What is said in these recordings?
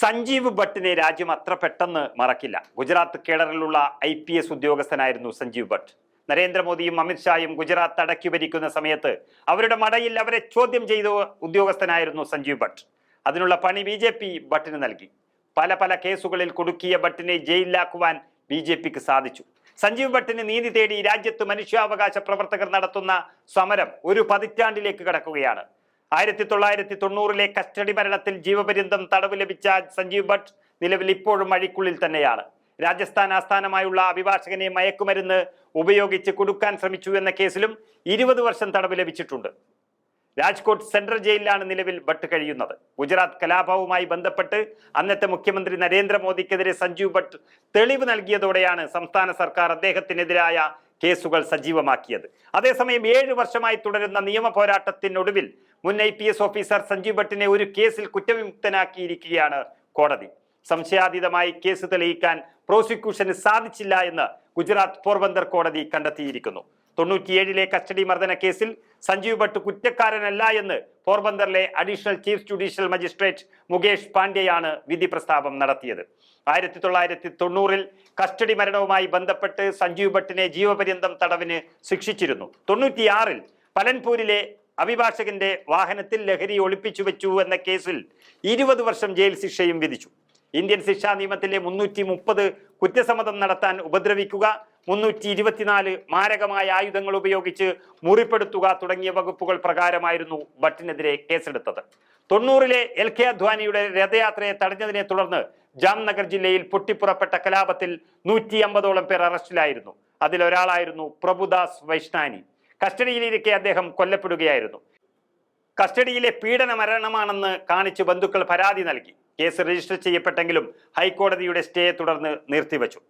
സഞ്ജീവ് ഭട്ടിനെ രാജ്യം അത്ര പെട്ടെന്ന് മറക്കില്ല. ഗുജറാത്ത് കേഡറിലുള്ള ഐ പി എസ് ഉദ്യോഗസ്ഥനായിരുന്നു സഞ്ജീവ് ഭട്ട്. നരേന്ദ്രമോദിയും അമിത്ഷായും ഗുജറാത്ത് അടക്കി ഭരിക്കുന്ന സമയത്ത് അവരുടെ മടയിൽ അവരെ ചോദ്യം ചെയ്ത ഉദ്യോഗസ്ഥനായിരുന്നു സഞ്ജീവ് ഭട്ട്. അതിനുള്ള പണി ബി ജെ പി ഭട്ടിന് നൽകി. പല പല കേസുകളിൽ കുടുക്കിയ ഭട്ടിനെ ജയിലിലാക്കുവാൻ ബി ജെ പിക്ക് സാധിച്ചു. സഞ്ജീവ് ഭട്ടിന് നീതി തേടി രാജ്യത്ത് മനുഷ്യാവകാശ പ്രവർത്തകർ നടത്തുന്ന സമരം ഒരു പതിറ്റാണ്ടിലേക്ക് കടക്കുകയാണ്. ആയിരത്തി തൊള്ളായിരത്തി തൊണ്ണൂറിലെ കസ്റ്റഡി മരണത്തിൽ ജീവപര്യന്തം തടവ് ലഭിച്ച സഞ്ജീവ് ഭട്ട് നിലവിൽ ഇപ്പോഴും അഴിക്കുള്ളിൽ തന്നെയാണ്. രാജസ്ഥാൻ ആസ്ഥാനമായുള്ള അഭിഭാഷകനെ മയക്കുമരുന്ന് ഉപയോഗിച്ച് കൊടുക്കാൻ ശ്രമിച്ചു എന്ന കേസിലും ഇരുപത് വർഷം തടവ് ലഭിച്ചിട്ടുണ്ട്. രാജ്കോട്ട് സെൻട്രൽ ജയിലിലാണ് നിലവിൽ ഭട്ട് കഴിയുന്നത്. ഗുജറാത്ത് കലാപവുമായി ബന്ധപ്പെട്ട് അന്നത്തെ മുഖ്യമന്ത്രി നരേന്ദ്രമോദിക്കെതിരെ സഞ്ജീവ് ഭട്ട് തെളിവ് നൽകിയതോടെയാണ് സംസ്ഥാന സർക്കാർ അദ്ദേഹത്തിനെതിരായ കേസുകൾ സജീവമാക്കിയത്. അതേസമയം ഏഴ് വർഷമായി തുടരുന്ന നിയമ പോരാട്ടത്തിനൊടുവിൽ മുൻ I P S officer Sanjiv ഭട്ടിനെ ഒരു കേസിൽ കുറ്റവിമുക്തനാക്കിയിരിക്കുകയാണ് കോടതി. സംശയാതീതമായി കേസ് തെളിയിക്കാൻ പ്രോസിക്യൂഷന് സാധിച്ചില്ല എന്ന് ഗുജറാത്ത് പോർബന്ദർ കോടതി കണ്ടെത്തിയിരിക്കുന്നു. തൊണ്ണൂറ്റിയേഴിലെ കസ്റ്റഡി മർദ്ദന കേസിൽ സഞ്ജീവ് ഭട്ട് കുറ്റക്കാരനല്ല എന്ന് പോർബന്ദറിലെ additional chief judicial magistrate Mukesh പാണ്ഡെയാണ് വിധി പ്രസ്താവം നടത്തിയത്. ആയിരത്തി തൊള്ളായിരത്തി തൊണ്ണൂറിൽ കസ്റ്റഡി മരണവുമായി ബന്ധപ്പെട്ട് സഞ്ജീവ് ഭട്ടിനെ ജീവപര്യന്തം തടവിന് ശിക്ഷിച്ചിരുന്നു. തൊണ്ണൂറ്റിയാറിൽ പലൻപൂരിലെ അഭിഭാഷകന്റെ വാഹനത്തിൽ ലഹരി ഒളിപ്പിച്ചു വെച്ചു എന്ന കേസിൽ ഇരുപത് വർഷം ജയിൽ ശിക്ഷയും വിധിച്ചു. ഇന്ത്യൻ ശിക്ഷാ നിയമത്തിലെ മുന്നൂറ്റി മുപ്പത് കുറ്റസമ്മതം നടത്താൻ ഉപദ്രവിക്കുക മുന്നൂറ്റി ഇരുപത്തിനാല് മാരകമായ ആയുധങ്ങൾ ഉപയോഗിച്ച് മുറിപ്പെടുത്തുക തുടങ്ങിയ വകുപ്പുകൾ പ്രകാരമായിരുന്നു ഭട്ടിനെതിരെ കേസെടുത്തത്. തൊണ്ണൂറിലെ എൽ കെ അദ്വാനിയുടെ രഥയാത്രയെ തടഞ്ഞതിനെ തുടർന്ന് ജാംനഗർ ജില്ലയിൽ പൊട്ടിപ്പുറപ്പെട്ട കലാപത്തിൽ നൂറ്റി അമ്പതോളം പേർ അറസ്റ്റിലായിരുന്നു. അതിലൊരാളായിരുന്നു പ്രഭുദാസ് വൈഷ്ണാനി. കസ്റ്റഡിയിലിരിക്കെ അദ്ദേഹം കൊല്ലപ്പെടുകയായിരുന്നു. കസ്റ്റഡിയിലെ പീഡന മരണമാണെന്ന് കാണിച്ച് ബന്ധുക്കൾ പരാതി നൽകി. കേസ് രജിസ്റ്റർ ചെയ്യപ്പെട്ടെങ്കിലും ഹൈക്കോടതിയുടെ സ്റ്റേയെ തുടർന്ന് നിർത്തിവച്ചു.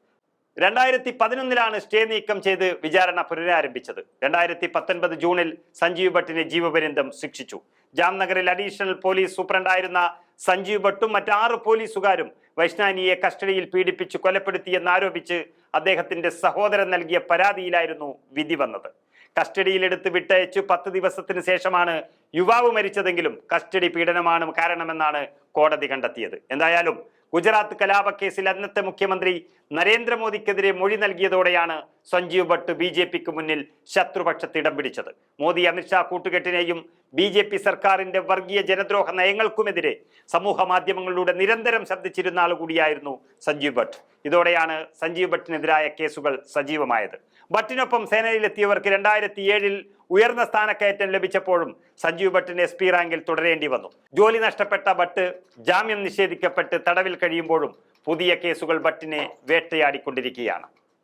രണ്ടായിരത്തി പതിനൊന്നിലാണ് സ്റ്റേ നീക്കം ചെയ്ത് വിചാരണ പുനരാരംഭിച്ചത്. രണ്ടായിരത്തി പത്തൊൻപത് ജൂണിൽ സഞ്ജീവ് ഭട്ടിനെ ജീവപര്യന്തം ശിക്ഷിച്ചു. ജാംനഗറിൽ അഡീഷണൽ പോലീസ് സൂപ്രണ്ടായിരുന്ന സഞ്ജീവ് ഭട്ടും മറ്റാറ് പോലീസുകാരും വൈഷ്ണാനിയെ കസ്റ്റഡിയിൽ പീഡിപ്പിച്ച് കൊലപ്പെടുത്തിയെന്നാരോപിച്ച് അദ്ദേഹത്തിന്റെ സഹോദരൻ നൽകിയ പരാതിയിലായിരുന്നു വിധി വന്നത്. കസ്റ്റഡിയിലെടുത്ത് വിട്ടയച്ചു പത്ത് ദിവസത്തിന് ശേഷമാണ് യുവാവ് മരിച്ചതെങ്കിലും കസ്റ്റഡി പീഡനമാണ് കാരണമെന്നാണ് കോടതി കണ്ടെത്തിയത്. എന്തായാലും ഗുജറാത്ത് കലാപക്കേസിൽ അന്നത്തെ മുഖ്യമന്ത്രി നരേന്ദ്രമോദിക്കെതിരെ മൊഴി നൽകിയതോടെയാണ് സഞ്ജീവ് ഭട്ട് ബി ജെ പിക്ക് മുന്നിൽ ശത്രുപക്ഷത്ത് ഇടം പിടിച്ചത്. മോദി അമിത്ഷാ കൂട്ടുകെട്ടിനെയും ബി ജെ പി സർക്കാരിന്റെ വർഗീയ ജനദ്രോഹ നയങ്ങൾക്കുമെതിരെ സമൂഹ മാധ്യമങ്ങളിലൂടെ നിരന്തരം ശബ്ദിച്ചിരുന്ന ആൾ കൂടിയായിരുന്നു സഞ്ജീവ് ഭട്ട്. ഇതോടെയാണ് സഞ്ജീവ് ഭട്ടിനെതിരായ കേസുകൾ സജീവമായത്. ഭട്ടിനൊപ്പം സേനയിലെത്തിയവർക്ക് രണ്ടായിരത്തി ഏഴിൽ ഉയർന്ന സ്ഥാനക്കയറ്റം ലഭിച്ചപ്പോഴും സഞ്ജീവ് ഭട്ടിന് എസ് പി റാങ്കിൽ തുടരേണ്ടി വന്നു. ജോലി നഷ്ടപ്പെട്ട ഭട്ട് ജാമ്യം നിഷേധിക്കപ്പെട്ട് തടവിൽ കഴിയുമ്പോഴും പുതിയ കേസുകൾ ഭട്ടിനെ വേട്ടയാടിക്കൊണ്ടിരിക്കുകയാണ്.